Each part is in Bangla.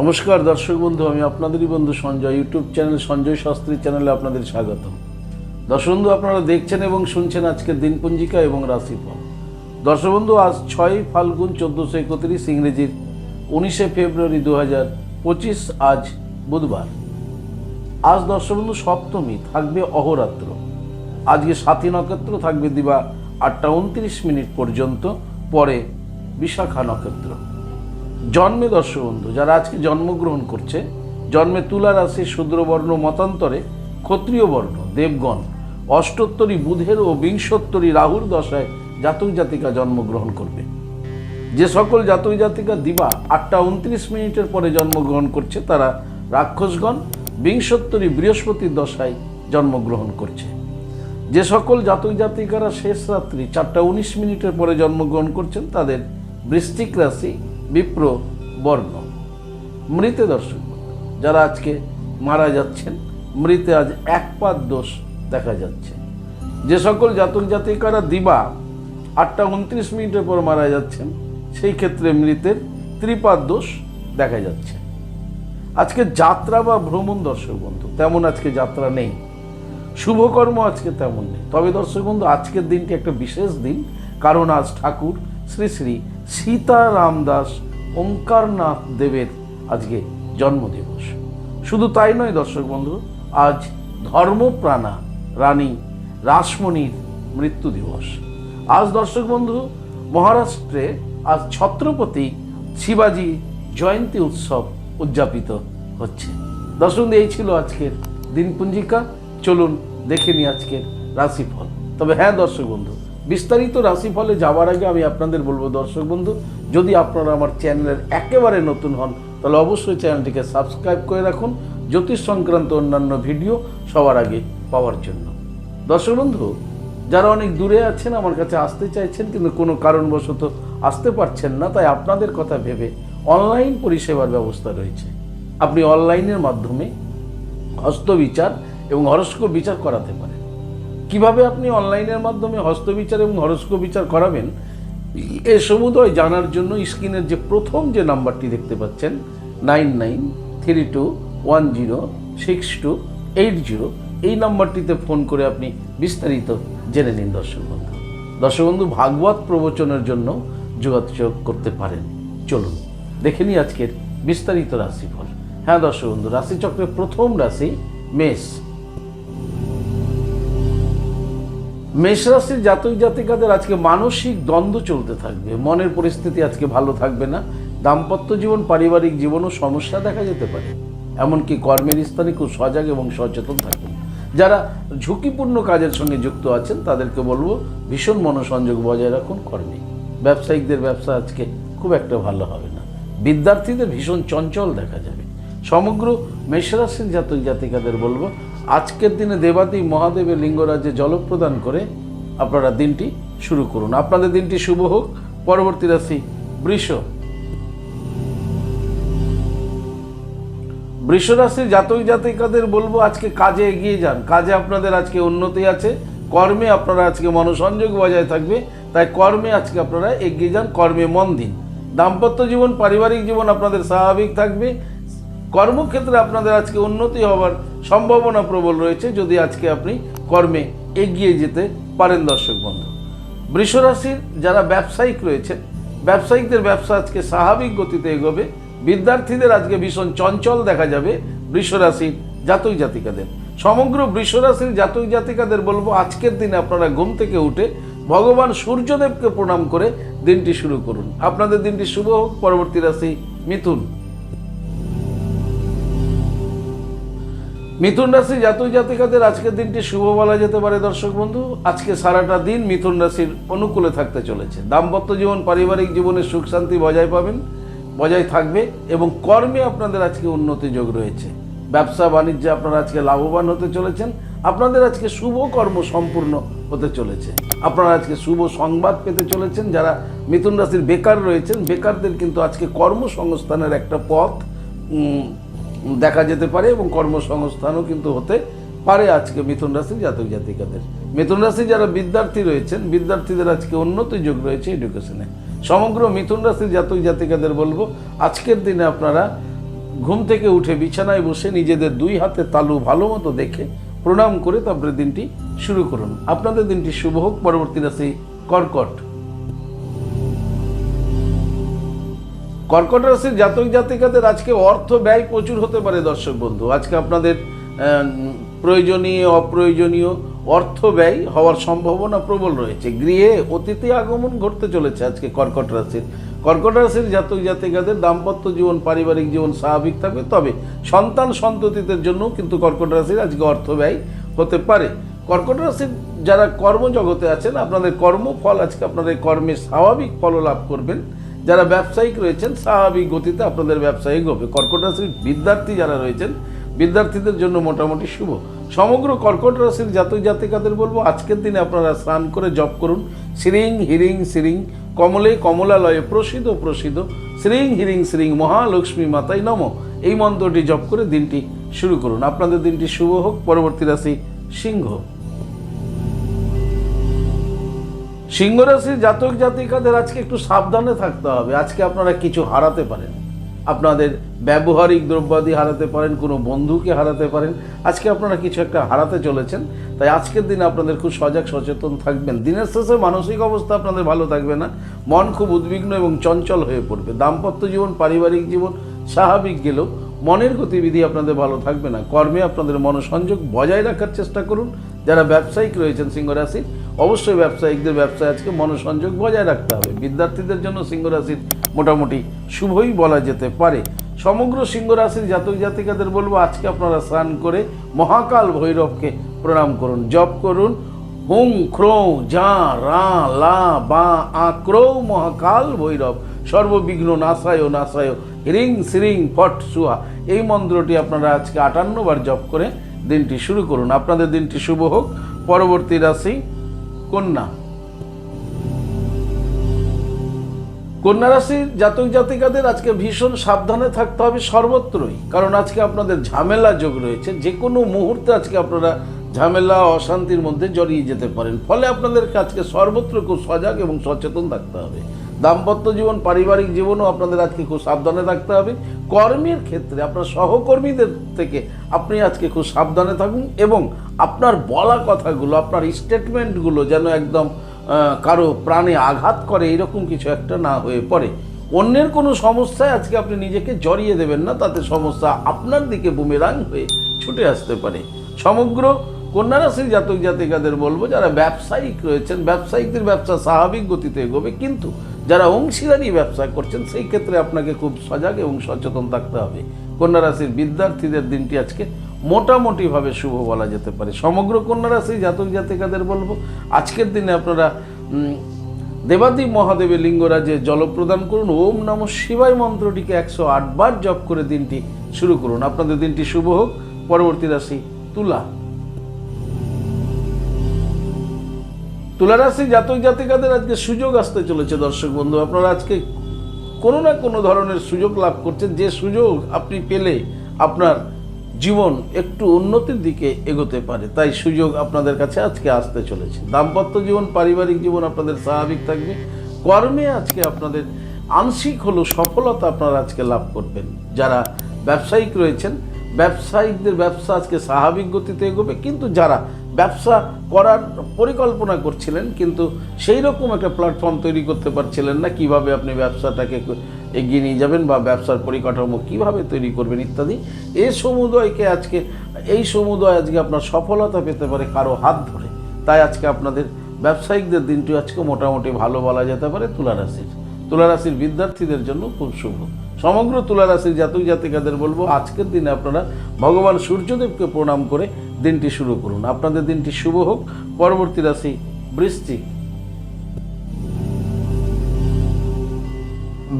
নমস্কার, দর্শক বন্ধু, আমি আপনাদেরই বন্ধু সঞ্জয়, ইউটিউব চ্যানেল সঞ্জয় শাস্ত্রী চ্যানেলে আপনাদের স্বাগত দর্শক বন্ধু, আপনারা দেখছেন এবং শুনছেন আজকের দিনপঞ্জিকা এবং রাশিফল। দর্শক বন্ধু, আজ ছয় ফাল্গুন চোদ্দোশো একত্রিশ, ইংরেজির উনিশে ফেব্রুয়ারি দু হাজার পঁচিশ, আজ বুধবার। আজ দর্শক বন্ধু, সপ্তমী, থাকবে অহরাত্র। আজকে সাথী নক্ষত্র, থাকবে দিবা আটটা উনত্রিশ মিনিট পর্যন্ত, পরে বিশাখা নক্ষত্র। জন্মে দর্শক বন্ধু যারা আজকে জন্মগ্রহণ করছে, জন্মে তুলা রাশি শূদ্রবর্ণ মতান্তরে ক্ষত্রিয় বর্ণ, দেবগণ, অষ্টোত্তরী বুধের ও বিংশোত্তরী রাহুর দশায় জাতক জাতিকা জন্মগ্রহণ করবে। যে সকল জাতক জাতিকা দিবা আটটা উনত্রিশ মিনিটের পরে জন্মগ্রহণ করছে, তারা রাক্ষসগণ, বিংশোত্তরী বৃহস্পতির দশায় জন্মগ্রহণ করছে। যে সকল জাতক জাতিকারা শেষ রাত্রি চারটা উনিশ মিনিটের পরে জন্মগ্রহণ করছেন, তাদের বৃষ্টিক রাশি বিপ্র বর্ণ, মৃতে দর্শক। যারা আজকে মারা যাচ্ছেন, মৃতে আজ এক পাত দোষ দেখা যাচ্ছে। যে সকল জাতক জাতিকারা দিবা, আটটা উনত্রিশ মিনিটের পর মারা যাচ্ছেন, সেই ক্ষেত্রে মৃতের ত্রিপাদ দোষ দেখা যাচ্ছে। আজকে যাত্রা বা ভ্রমণ দর্শক বন্ধু, তেমন আজকে যাত্রা নেই। শুভকর্ম আজকে তেমন নেই। তবে দর্শক বন্ধু, আজকের দিনটি একটা বিশেষ দিন, কারণ আজ ঠাকুর শ্রী শ্রী সীতারাম দাস ওঙ্কারনাথ দেবের আজকে জন্মদিবস। শুধু তাই নয়, দর্শক বন্ধু আজ ধর্মপ্রাণা রানী রাসমণির মৃত্যু দিবস। আজ দর্শক বন্ধু, মহারাষ্ট্রে আজ ছত্রপতি শিবাজি জয়ন্তী উৎসব উদযাপিত হচ্ছে। দর্শক, এই ছিল আজকের দিনপুঞ্জিকা। চলুন দেখে নিই আজকের রাশিফল। তবে হ্যাঁ দর্শক বন্ধু বিস্তারিত রাশিফলে যাওয়ার আগে আমি আপনাদের বলব, দর্শক বন্ধু, যদি আপনারা আমার চ্যানেলের একেবারে নতুন হন, তাহলে অবশ্যই চ্যানেলটিকে সাবস্ক্রাইব করে রাখুন। জ্যোতিষ সংক্রান্ত অন্যান্য ভিডিও সবার আগে পাওয়ার জন্য। দর্শক বন্ধু, যারা অনেক দূরে আছেন, আমার কাছে আসতে চাইছেন, কিন্তু কোনো কারণবশত আসতে পারছেন না, তাই আপনাদের কথা ভেবে অনলাইন পরিষেবার ব্যবস্থা রয়েছে। আপনি অনলাইনের মাধ্যমে হস্তবিচার এবং হরস্কোপ বিচার করাতে পারেন। কীভাবে আপনি অনলাইনের মাধ্যমে হস্তবিচার এবং হরস্ক বিচার করাবেন? এ সমুদয় জানার জন্য স্ক্রিনের যে প্রথম যে নাম্বারটি দেখতে পাচ্ছেন, nine nine three two one zero six two eight zero, এই নাম্বারটিতে ফোন করে আপনি বিস্তারিত জেনে নিন দর্শক বন্ধু। দর্শক বন্ধু, ভাগবত প্রবচনের জন্য যোগাযোগ করতে পারেন। চলুন, দেখে নিই আজকের বিস্তারিত রাশিফল। হ্যাঁ দর্শক বন্ধু, রাশিচক্রের প্রথম রাশি মেষ। মেষ রাশির জাতক জাতিকাদের আজকে মানসিক দ্বন্দ্ব চলতে থাকবে। মনের পরিস্থিতি আজকে ভালো থাকবে না। দাম্পত্য জীবন, পারিবারিক জীবনও সমস্যা দেখা যেতে পারে। এমনকি কর্মের স্থানে খুব সজাগ এবং সচেতন থাকুন। যারা ঝুঁকিপূর্ণ কাজের সঙ্গে যুক্ত আছেন, তাদেরকে বলব, ভীষণ মনোসংযোগ বজায় রাখুন কর্মে। ব্যবসায়িকদের ব্যবসা আজকে খুব একটা ভালো হবে না। বিদ্যার্থীদের ভীষণ চঞ্চল দেখা যাবে। সমগ্র মেষরাশির জাতক জাতিকাদের বলব আজকের দিনে দেবাদি মহাদেবের লিঙ্গরাজ্যে জল প্রদান করে আপনারা দিনটি শুরু করুন। আপনাদের দিনটি শুভ হোক। পরবর্তী রাশি বৃষ। বৃষ রাশির জাতক জাতিকাদের বলব, আজকে কাজে এগিয়ে যান। কাজে আপনাদের আজকে উন্নতি আছে। কর্মে আপনারা আজকে মনোসংযোগ বজায় থাকবে। তাই কর্মে আজকে আপনারা এগিয়ে যান। কর্মে মন দিন। দাম্পত্য জীবন, পারিবারিক জীবন আপনাদের স্বাভাবিক থাকবে। কর্মক্ষেত্রে আপনাদের আজকে উন্নতি হওয়ার সম্ভাবনা প্রবল রয়েছে, যদি আজকে আপনি কর্মে এগিয়ে যেতে পারেন দর্শক বন্ধু। বৃষরাশির যারা ব্যবসায়িক রয়েছেন, ব্যবসায়িকদের ব্যবসা আজকে স্বাভাবিক গতিতে এগোবে। বিদ্যার্থীদের আজকে ভীষণ চঞ্চল দেখা যাবে বৃষরাশির জাতক জাতিকাদের। সমগ্র বৃষরাশির জাতক জাতিকাদের বলব, আজকের দিনে আপনারা ঘুম থেকে উঠে ভগবান সূর্যদেবকে প্রণাম করে দিনটি শুরু করুন। আপনাদের দিনটি শুভ হোক, পরবর্তী রাশি মিথুন। মিথুন রাশি জাতক জাতিকাদের আজকের দিনটি শুভ বলা যেতে পারে, দর্শক বন্ধু। আজকে সারাটা দিন মিথুন রাশির অনুকূলে থাকতে চলেছে। দাম্পত্য জীবন, পারিবারিক জীবনে সুখ, শান্তি বজায় পাবেন, বজায় থাকবে এবং কর্মে আপনাদের আজকে উন্নতি যোগ রয়েছে। ব্যবসা, বাণিজ্যে আপনারা আজকে লাভবান হতে চলেছেন। আপনাদের আজকে শুভ কর্ম সম্পূর্ণ হতে চলেছে। আপনারা আজকে শুভ সংবাদ পেতে চলেছেন। যারা মিথুন রাশির বেকার রয়েছেন, বেকারদের কিন্তু আজকে কর্মসংস্থানের একটা পথ দেখা যেতে পারে এবং কর্মসংস্থানও কিন্তু হতে পারে আজকে মিথুন রাশির জাতক জাতিকাদের। মিথুন রাশি যারা বিদ্যার্থী রয়েছেন, বিদ্যার্থীদের আজকে উন্নতি যোগ রয়েছে এডুকেশনে সমগ্র মিথুন রাশির জাতক জাতিকাদের বলব, আজকের দিনে আপনারা ঘুম থেকে উঠে বিছানায় বসে নিজেদের দুই হাতে তালু ভালো মতো দেখে প্রণাম করে তারপরে দিনটি শুরু করুন। আপনাদের দিনটি শুভ হোক, পরবর্তী রাশি কর্কট। কর্কট রাশির জাতক জাতিকাদের আজকে অর্থ ব্যয় প্রচুর হতে পারে, দর্শক বন্ধু। আজকে আপনাদের প্রয়োজনীয়, অপ্রয়োজনীয় অর্থ ব্যয় হওয়ার সম্ভাবনা প্রবল রয়েছে। গৃহে অতিথি আগমন ঘটতে চলেছে আজকে কর্কট রাশির কর্কট রাশির জাতক জাতিকাদের দাম্পত্য জীবন, পারিবারিক জীবন স্বাভাবিক থাকবে। তবে সন্তান সন্ততিদের জন্য কিন্তু কর্কট রাশির আজকে অর্থ ব্যয় হতে পারে। কর্কট রাশির যারা কর্মজগতে আছেন, আপনাদের কর্মফল আজকে আপনাদের কর্মের স্বাভাবিক ফল লাভ করবেন। যারা ব্যবসায়িক রয়েছেন, স্বাভাবিক গতিতে আপনাদের ব্যবসায়িক হবে। কর্কট রাশির বিদ্যার্থী যারা রয়েছেন, বিদ্যার্থীদের জন্য মোটামুটি শুভ। সমগ্র কর্কট রাশির জাতক জাতিকাদের বলব, আজকের দিনে আপনারা স্নান করে জপ করুন। শ্রিং, হিরিং, শ্রিং, কমলে কমলালয়ে প্রসিদ্ধ প্রসিদ্ধ। শ্রিং, হিরিং, শ্রিং, মহালক্ষ্মী মাতাই নম। এই মন্ত্রটি জপ করে দিনটি শুরু করুন। আপনাদের দিনটি শুভ হোক, পরবর্তী রাশি সিংহ। সিংহ রাশির জাতক জাতিকাদের আজকে একটু সাবধানে থাকতে হবে। আজকে আপনারা কিছু হারাতে পারেন। আপনাদের ব্যবহারিক দ্রব্যাদি হারাতে পারেন, কোনো বন্ধুকে হারাতে পারেন। আজকে আপনারা কিছু একটা হারাতে চলেছেন, তাই আজকের দিনে আপনাদের খুব সজাগ সচেতন থাকবেন। দিনের শেষে মানসিক অবস্থা আপনাদের ভালো থাকবে না, মন খুব উদ্বিগ্ন এবং চঞ্চল হয়ে পড়বে। দাম্পত্য জীবন, পারিবারিক জীবন স্বাভাবিক গেলেও মনের গতিবিধি আপনাদের ভালো থাকবে না। কর্মে আপনাদের মনোসংযোগ বজায় রাখার চেষ্টা করুন। যারা ব্যবসায়িক রয়েছেন সিংহ রাশির অবশ্যই ব্যবসায়িকদের ব্যবসায় আজকে মনোসংযোগ বজায় রাখতে হবে। বিদ্যার্থীদের জন্য সিংহ রাশির মোটামুটি শুভই বলা যেতে পারে। সমগ্র সিংহ রাশির জাতক জাতিকাদের বলব, আজকে আপনারা স্নান করে মহাকাল ভৈরবকে প্রণাম করুন, জপ করুন হুং ক্রৌ যা রা লা বা আ ক্রৌ মহাকাল ভৈরব। সর্ববিঘ্ন নাশায় নাশায় হ্রিং শ্রিং ফট সুহা। এই মন্ত্রটি আপনারা আজকে আটান্ন বার জপ করে দিনটি শুরু করুন। আপনাদের দিনটি শুভ হোক। পরবর্তী রাশি কন্যা। কন্যা রাশির জাতক জাতিকাদের আজকে ভীষণ সাবধানে থাকতে হবে সর্বত্রই। কারণ আজকে আপনাদের ঝামেলা যোগ রয়েছে। যে কোনো মুহূর্তে আজকে আপনারা ঝামেলা, অশান্তির মধ্যে জড়িয়ে যেতে পারেন। ফলে আপনাদেরকে আজকে সর্বত্র খুব সজাগ এবং সচেতন থাকতে হবে। দাম্পত্য জীবন, পারিবারিক জীবনও আপনাদের আজকে খুব সাবধানে থাকতে হবে। কর্মের ক্ষেত্রে আপনার সহকর্মীদের থেকে আপনি আজকে খুব সাবধানে থাকুন এবং আপনার বলা কথাগুলো, আপনার স্টেটমেন্টগুলো যেন একদম কারও প্রাণে আঘাত করে, এরকম কিছু একটা না হয়ে পড়ে। অন্যের কোনো সমস্যায় আজকে আপনি নিজেকে জড়িয়ে দেবেন না, তাতে সমস্যা আপনার দিকে বুমেরাং হয়ে ছুটে আসতে পারে। সমগ্র কন্যা রাশির জাতক জাতিকাদের বলব যারা ব্যবসায়িক রয়েছেন ব্যবসায়িকদের ব্যবসা স্বাভাবিক গতিতে এগোবে কিন্তু যারা অংশীদারি ব্যবসা করছেন সেই ক্ষেত্রে আপনাকে খুব সজাগ এবং সচেতন থাকতে হবে। কন্যা রাশির বিদ্যার্থীদের দিনটি আজকে মোটামুটিভাবে শুভ বলা যেতে পারে। সমগ্র কন্যা জাতক জাতিকাদের বলব আজকের দিনে আপনারা উম, দেবাদেব মহাদেবের লিঙ্গরাজে জল প্রদান করুন ওম নম শিবায় মন্ত্রটিকে একশো আটবার জপ করে দিনটি শুরু করুন। আপনাদের দিনটি শুভ হোক। পরবর্তী রাশি তুলা। তুলা রাশি জাতক জাতিকাদের আজকে সুযোগ আসতে চলেছে, দর্শক বন্ধু। আপনারা আজকে কোনো না কোনো ধরনের সুযোগ লাভ করছেন। যে সুযোগ আপনি পেলে আপনার জীবন একটু উন্নতির দিকে এগোতে পারে, তাই সুযোগ আপনাদের কাছে আজকে আসতে চলেছে। দাম্পত্য জীবন, পারিবারিক জীবন আপনাদের স্বাভাবিক থাকবে। কর্মে আজকে আপনাদের আংশিক হলো সফলতা আপনারা আজকে লাভ করবেন। যারা ব্যবসায়িক রয়েছেন, ব্যবসায়িকদের ব্যবসা আজকে স্বাভাবিক গতিতে এগোবে, কিন্তু যারা ব্যবসা করার পরিকল্পনা করছিলেন, কিন্তু সেই রকম একটা প্ল্যাটফর্ম তৈরি করতে পারছিলেন না। কীভাবে আপনি ব্যবসাটাকে এগিয়ে নিয়ে যাবেন বা ব্যবসার পরিকাঠামো কীভাবে তৈরি করবেন ইত্যাদি। এই সমুদয়কে আজকে, এই সমুদয় আজকে আপনার সফলতা পেতে পারে কারও হাত ধরে। তাই আজকে আপনাদের ব্যবসায়িকদের দিনটি আজকে মোটামুটি ভালো বলা যেতে পারে তুলারাশির। তুলারাশির বিদ্যার্থীদের জন্য খুব শুভ। সমগ্র তুলারাশির জাতক জাতিকাদের বলব, আজকের দিনে আপনারা ভগবান সূর্যদেবকে প্রণাম করে দিনটি শুরু করুন। আপনাদের দিনটি শুভ হোক। পরবর্তী রাশি বৃশ্চিক।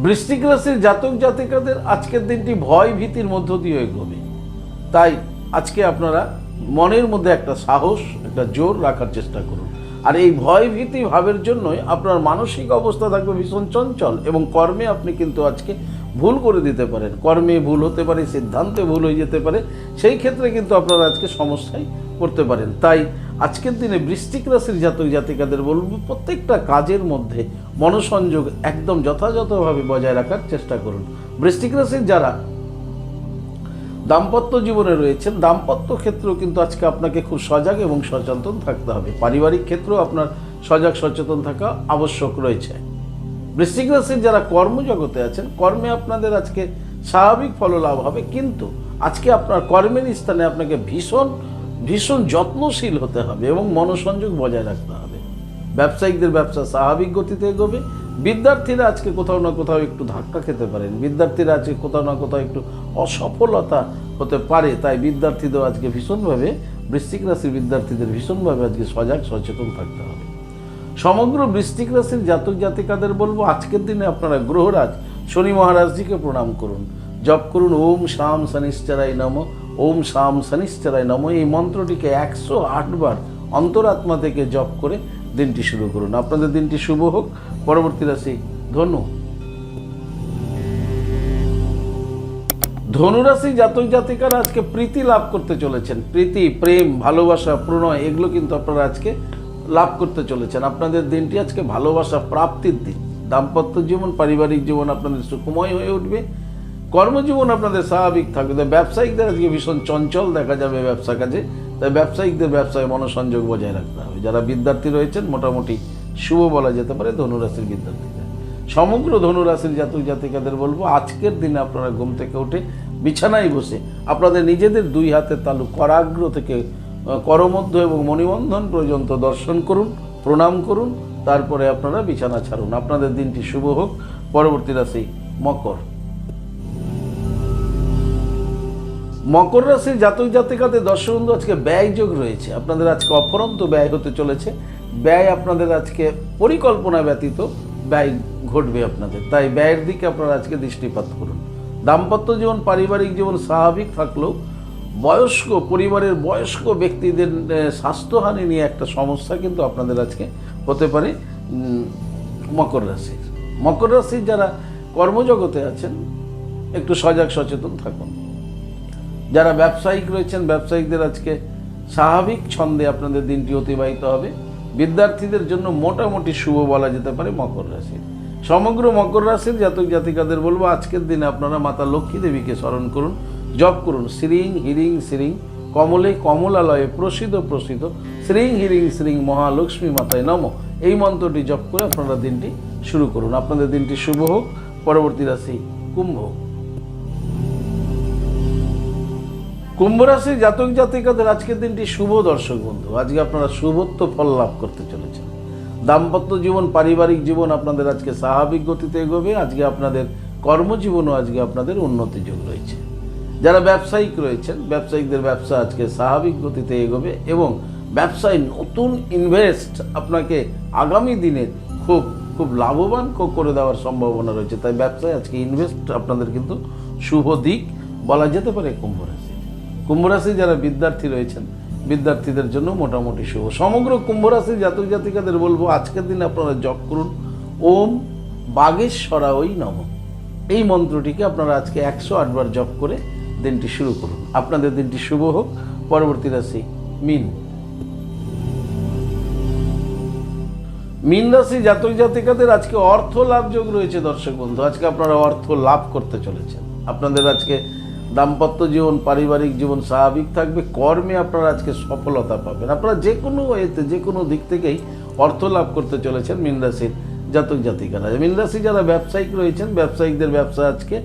বৃশ্চিক রাশির জাতক জাতিকাদের আজকের দিনটি ভয় ভীতির মধ্য দিয়ে এগোবে। তাই আজকে আপনারা মনের মধ্যে একটা সাহস, একটা জোর রাখার চেষ্টা করুন। আর এই ভয় ভীতি ভাবের জন্যই আপনার মানসিক অবস্থা থাকবে ভীষণ চঞ্চল এবং কর্মে আপনি কিন্তু আজকে ভুল করে দিতে পারেন। কর্মে ভুল হতে পারে, সিদ্ধান্তে ভুল হয়ে যেতে পারে। সেই ক্ষেত্রে কিন্তু আপনারা আজকে সমস্যায় পড়তে পারেন। তাই আজকের দিনে বৃষ্টিক রাশির জাতক জাতিকাদের বলব, প্রত্যেকটা কাজের মধ্যে মনোসংযোগ একদম যথাযথভাবে বজায় রাখার চেষ্টা করুন। বৃষ্টিক রাশির যারা দাম্পত্য জীবনে রয়েছেন, দাম্পত্য ক্ষেত্রেও কিন্তু আজকে আপনাকে খুব সজাগ এবং সচেতন থাকতে হবে। পারিবারিক ক্ষেত্রেও আপনার সজাগ সচেতন থাকা আবশ্যক রয়েছে। বৃশ্চিক রাশির যারা কর্মজগতে আছেন, কর্মে আপনাদের আজকে স্বাভাবিক ফললাভ হবে, কিন্তু আজকে আপনার কর্মের স্থানে আপনাকে ভীষণ ভীষণ যত্নশীল হতে হবে এবং মনোসংযোগ বজায় রাখতে হবে। ব্যবসায়িকদের ব্যবসা স্বাভাবিক গতিতে এগোবে। বিদ্যার্থীরা আজকে কোথাও না কোথাও একটু ধাক্কা খেতে পারেন। বিদ্যার্থীরা আজকে কোথাও না কোথাও একটু অসফলতা হতে পারে, তাই বিদ্যার্থীদের আজকে ভীষণভাবে, বৃশ্চিক রাশির বিদ্যার্থীদের ভীষণভাবে আজকে সজাগ, সচেতন থাকতে হবে। সমগ্র বৃশ্চিক রাশির জাতক জাতিকাদের বলব, আজকের দিনে আপনারা গ্রহরাজ শনি মহারাজজিকে প্রণাম করুন। জপ করুন, ওম শাম শনিশ্চরাই নম, ওম শাম শনিশ্চরাই নম। এই মন্ত্রটিকে একশো আটবার অন্তরাত্মা থেকে জপ করে দিনটি শুরু করুন। আপনাদের দিনটি শুভ হোক। পরবর্তী রাশি ধনু। ধনুরাশি জাতক জাতিকারা আজকে প্রীতি লাভ করতে চলেছেন। প্রীতি, প্রেম, ভালোবাসা, প্রণয়, এগুলো কিন্তু আপনারা আজকে লাভ করতে চলেছেন। আপনাদের দিনটি আজকে ভালোবাসা প্রাপ্তির দিন। দাম্পত্য জীবন, পারিবারিক জীবন আপনাদের সুখময় হয়ে উঠবে। কর্মজীবন আপনাদের স্বাভাবিক থাকবে। ব্যবসায়িকদের আজকে ভীষণ চঞ্চল দেখা যাবে ব্যবসা কাজে। তাই ব্যবসায়িকদের ব্যবসায় মনোসংযোগ বজায় রাখতে হবে। যারা বিদ্যার্থী রয়েছেন, মোটামুটি শুভ বলা যেতে পারে ধনুরাশির বিদ্যার্থীদের। সমগ্র ধনুরাশির জাতক জাতিকাদের বলব, আজকের দিনে আপনারা ঘুম থেকে উঠে বিছানায় বসে আপনাদের নিজেদের দুই হাতের তালু করাগ্র থেকে করমধ্য এবং মণিবন্ধন পর্যন্ত দর্শন করুন, প্রণাম করুন, তারপরে আপনারা বিছানা ছাড়ুন। আপনাদের দিনটি শুভ হোক। পরবর্তী রাশি মকর। মকর রাশির জাতক জাতিকাতে দর্শকবন্ধু আজকে ব্যয় যোগ রয়েছে। আপনাদের আজকে অফরন্ত ব্যয় হতে চলেছে। ব্যয় আপনাদের আজকে পরিকল্পনা ব্যতীত ব্যয় ঘটবে আপনাদের। তাই ব্যয়ের দিকে আপনারা আজকে দৃষ্টিপাত করুন। দাম্পত্য জীবন, পারিবারিক জীবন স্বাভাবিক থাকলেও বয়স্ক, পরিবারের বয়স্ক ব্যক্তিদের স্বাস্থ্যহানি নিয়ে একটা সমস্যা কিন্তু আপনাদের আজকে হতে পারে। মকর রাশির। মকর রাশির যারা কর্মজগতে আছেন, একটু সজাগ সচেতন থাকুন। যারা ব্যবসায়িক রয়েছেন, ব্যবসায়িকদের আজকে স্বাভাবিক ছন্দে আপনাদের দিনটি অতিবাহিত হবে। বিদ্যার্থীদের জন্য মোটামুটি শুভ বলা যেতে পারে মকর রাশির। সমগ্র মকর রাশির জাতক জাতিকাদের বলব, আজকের দিনে আপনারা মাতা লক্ষ্মী দেবীকে স্মরণ করুন। জপ করুন। শ্রীং হিরিং শ্রীং কমলে কমলালয়ে প্রসিদ্ধ প্রসিদ্ধ। শ্রীং হিরিং শ্রীং মহালক্ষ্মী মাতায় নম। এই মন্ত্রটি জপ করে আপনারা দিনটি শুরু করুন। আপনাদের দিনটি শুভ হোক, পরবর্তী রাশি কুম্ভ কুম্ভ রাশির জাতক জাতিকাদের আজকের দিনটি শুভ দর্শক বন্ধু। আজকে আপনারা শুভত্ব ফল লাভ করতে চলেছেন। দাম্পত্য জীবন, পারিবারিক জীবন আপনাদের আজকে স্বাভাবিক গতিতে এগোবে। আজকে আপনাদের কর্মজীবনও আজকে আপনাদের উন্নতি যোগ রয়েছে। যারা ব্যবসায়িক রয়েছেন, ব্যবসায়িকদের ব্যবসা আজকে স্বাভাবিক গতিতে এগোবে এবং ব্যবসায় নতুন ইনভেস্ট আপনাকে আগামী দিনে খুব খুব লাভবান করে দেওয়ার সম্ভাবনা রয়েছে। তাই ব্যবসায় আজকে ইনভেস্ট আপনাদের কিন্তু শুভ দিক বলা যেতে পারে কুম্ভ রাশি। কুম্ভ রাশি যারা বিদ্যার্থী রয়েছেন, বিদ্যার্থীদের জন্য মোটামুটি শুভ। সমগ্র কুম্ভ রাশির জাতক জাতিকাদের বলব, আজকের দিনে আপনারা জপ করুন। ওম বাগেশ্বরা ওই নম। এই মন্ত্রটিকে আপনারা আজকে একশো আটবার জপ করে দিনটি শুরু করুন। আপনাদের দিনটি শুভ হোক। পরবর্তী রাশি মিন। মিন রাশি জাতক জাতিকাদের আজকে অর্থ লাভ যোগ রয়েছে দর্শক বন্ধু। আজকে আপনারা অর্থ লাভ করতে চলেছেন। আপনাদের আজকে দাম্পত্য জীবন, পারিবারিক জীবন স্বাভাবিক থাকবে। কর্মে আপনারা আজকে সফলতা পাবেন। আপনারা যে কোনো এতে যে কোনো দিক থেকেই অর্থ লাভ করতে চলেছেন মিন রাশির জাতক জাতিকারা। মিন রাশি যারা ব্যবসায়িক রয়েছেন, ব্যবসায়িকদের ব্যবসা আজকে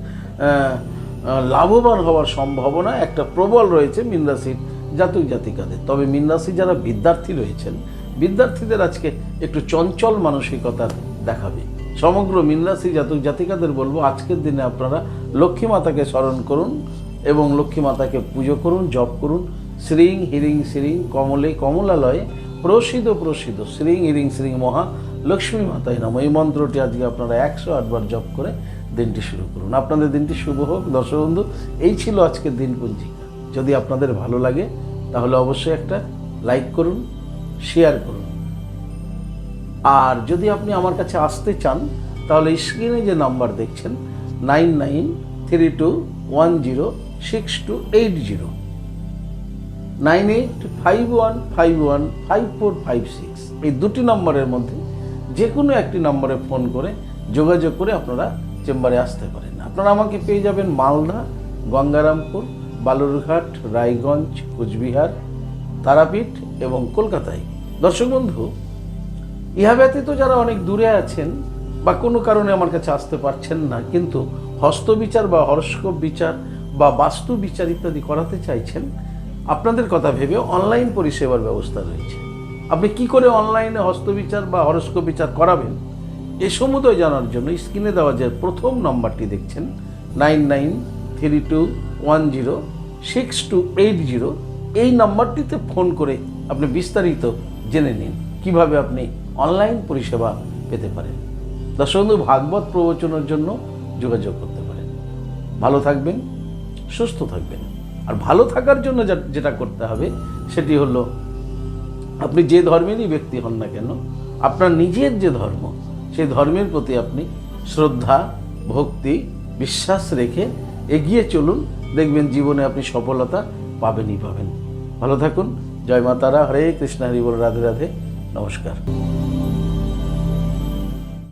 লাভবান হওয়ার সম্ভাবনা একটা প্রবল রয়েছে মিন রাশির জাতক জাতিকাদের। তবে মিন রাশি যারা বিদ্যার্থী রয়েছেন, বিদ্যার্থীদের আজকে একটু চঞ্চল মানসিকতা দেখাবে। সমগ্র মিনরাশি জাতক জাতিকাদের বলব, আজকের দিনে আপনারা লক্ষ্মী মাতাকে স্মরণ করুন এবং লক্ষ্মী মাতাকে পুজো করুন, জপ করুন। শ্রীং হিরিং শ্রীং কমলে কমলালয়ে প্রসিদ্ধ প্রসিদ্ধ শ্রীং হিরিং শ্রীং মহা লক্ষ্মী মাতায় নাম। এই মন্ত্রটি আজকে আপনারা একশো আটবার জপ করে দিনটি শুরু করুন। আপনাদের দিনটি শুভ হোক। দর্শক বন্ধু, এই ছিল আজকের দিন পঞ্জিকা। যদি আপনাদের ভালো লাগে, তাহলে অবশ্যই একটা লাইক করুন, শেয়ার করুন। আর যদি আপনি আমার কাছে আসতে চান, তাহলে স্ক্রিনে যে নাম্বার দেখছেন, nine nine three two one zero six two eight zero. Nine eight five one five one five four five six. এই দুটি নম্বরের মধ্যে যে কোনো একটি নম্বরে ফোন করে যোগাযোগ করে আপনারা চেম্বারে আসতে পারেন। আপনারা আমাকে পেয়ে যাবেন মালদা, গঙ্গারামপুর, বালুরঘাট, রায়গঞ্জ, কোচবিহার, তারাপীঠ এবং কলকাতায়। দর্শক বন্ধু, ইহা ব্যতীত যারা অনেক দূরে আছেন বা কোনো কারণে আমার কাছে আসতে পারছেন না, কিন্তু হস্তবিচার বা হরস্কোপ বিচার বা বাস্তু বিচার ইত্যাদি করাতে চাইছেন, আপনাদের কথা ভেবে অনলাইন পরিষেবার ব্যবস্থা রয়েছে। আপনি কি করে অনলাইনে হস্তবিচার বা হরস্কোপ বিচার করাবেন? এ সমুদয় জানার জন্য স্ক্রিনে দেওয়া যে প্রথম নম্বরটি দেখছেন, nine nine three two one zero six two eight zero, এই নাম্বারটিতে ফোন করে আপনি বিস্তারিত জেনে নিন, কীভাবে আপনি অনলাইন পরিষেবা পেতে পারেন। দর্শক ভাগবত প্রবচনের জন্য যোগাযোগ করতে পারেন। ভালো থাকবেন, সুস্থ থাকবেন। আর ভালো থাকার জন্য যেটা করতে হবে, সেটি হলো আপনি যে ধর্মেরই ব্যক্তি হন না কেন, আপনার নিজের যে ধর্ম সেই ধর্মের প্রতি আপনি শ্রদ্ধা, ভক্তি, বিশ্বাস রেখে এগিয়ে চলুন। দেখবেন জীবনে আপনি সফলতা পাবেনই পাবেন। ভালো থাকুন। জয় মাতারা হরে কৃষ্ণ, হরি বল, রাধে রাধে। নমস্কার।